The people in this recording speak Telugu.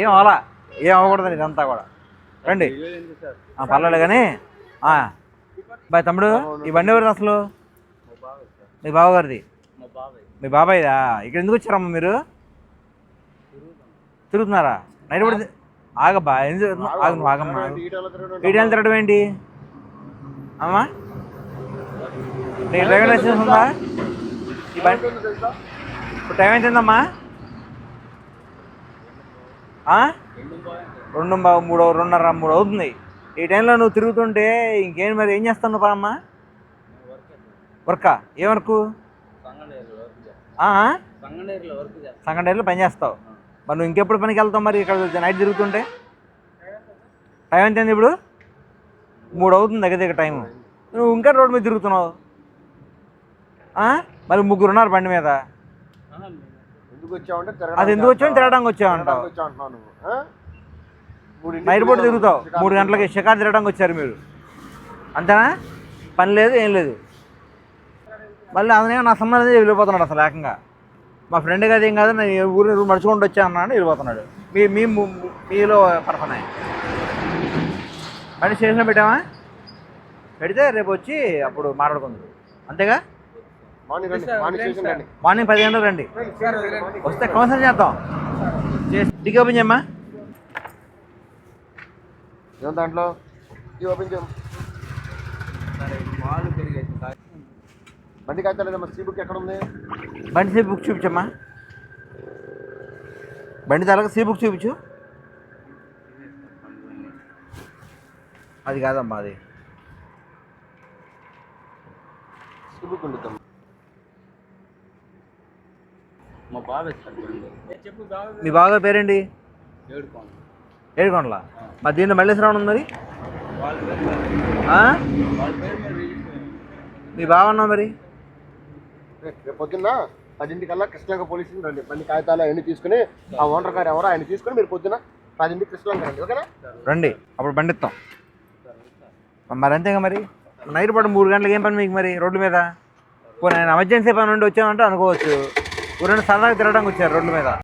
ఏం అవలా ఏం అవ్వకూడదు ఇదంతా కూడా. రండి. పర్లేదు కానీ బాయ్ తమ్ముడు ఈ బండి ఎవరిది అసలు? మీ బావగారిది? మీ బాబాయ్దా? ఇక్కడ ఎందుకు వచ్చారమ్మా మీరు? తిరుగుతున్నారా? నైట్ పడితే ఆగబ్బా ఎందుకు? ఆగు నువ్వు ఆగమ్మా. ఈటెల్ తిరగడం ఏంటి? అమ్మా? నీకు డ్రైవింగ్ లైసెన్స్ ఉందా? ఇప్పుడు టైం ఏంటమ్మా రెండు బావు మూడు రెండున్నర మూడు అవుతుంది. ఈ టైంలో నువ్వు తిరుగుతుంటే ఇంకేం మరి ఏం చేస్తాను నువ్వు వర్కా? ఏ వర్కు? సంగండేరులో పని చేస్తావు. మరి నువ్వు ఇంకెప్పుడు పనికి వెళ్తావు మరి ఇక్కడ నైట్ తిరుగుతుంటే? టైం ఎంత ఇప్పుడు? మూడు అవుతుంది దగ్గర దగ్గర టైం నువ్వు ఇంకా రోడ్డు మీద తిరుగుతున్నావు. మరి ముగ్గురున్నారు బండి మీద. ఎందుకు వచ్చావంటే అది ఎందుకు వచ్చావు? తిరగడానికి వచ్చావంటావు వచ్చావు నువ్వు? మూడింటికి నైట్ పూట తిరుగుతావు. మూడు గంటలకి షికారు తిరగడానికి వచ్చారు మీరు. అంతేనా? పని లేదు ఏం లేదు. మళ్ళీ అతనే నా సంబంధం వెళ్ళిపోతున్నాడు అసలు ఏకంగా. మా ఫ్రెండ్ కాదు ఏం కాదు నేను ఊరిని ఊరు నడుచుకుంటూ వచ్చా అన్నాడు వెళ్ళిపోతున్నాడు. మీ మీ మీలో పర్సనే బండి స్టేషన్లో పెట్టామా పెడితే రేపు వచ్చి అప్పుడు మాట్లాడుకుందాం. అంతేగా? మార్నింగ్ పది గంటలకు రండి. వస్తే కౌన్సిల్ చేద్దాం. టికెట్ ఓపెన్ చేయమ్మా. ఏం దాంట్లో? ఓపెన్ చేయం. బండి కాచాలేదమ్మా సీ బుక్ ఎక్కడ ఉంది? బండి సీ బుక్ చూపించమ్మా. బండి తాలూకా సీ బుక్ చూపించు. అది కాదమ్మా అది. సీ బుక్ ఉండుతాం మా బాబు మీ బాగా పేరేంటి? ఏడుకోండి ఏడుకొండల. మరి దీంట్లో మల్లేశ్వరం ఉంది మరి మీ బావన్నా మరి? రేపు పొద్దున్న పదింటికల్లా కృష్ణలంక పోలీస్ స్టేషన్ రండి. బండి కాగితాలు అవన్నీ తీసుకుని ఆ ఓనర్ గారు ఎవరో ఆయన తీసుకుని మీరు పొద్దున పదింటికి కృష్ణలంక రండి ఓకేనా? రండి. అప్పుడు బండి ఇస్తాం మరి అంతేగా మరి? నైట్ పాటు మూడు గంటలకు ఏం పని మీకు మరి రోడ్డు మీద? పోనీ ఆయన ఎమర్జెన్సీ పని నుండి వచ్చామంటే అనుకోవచ్చు. ఊరంటే సరదాగా తిరగడానికి వచ్చారు రోడ్ల మీద.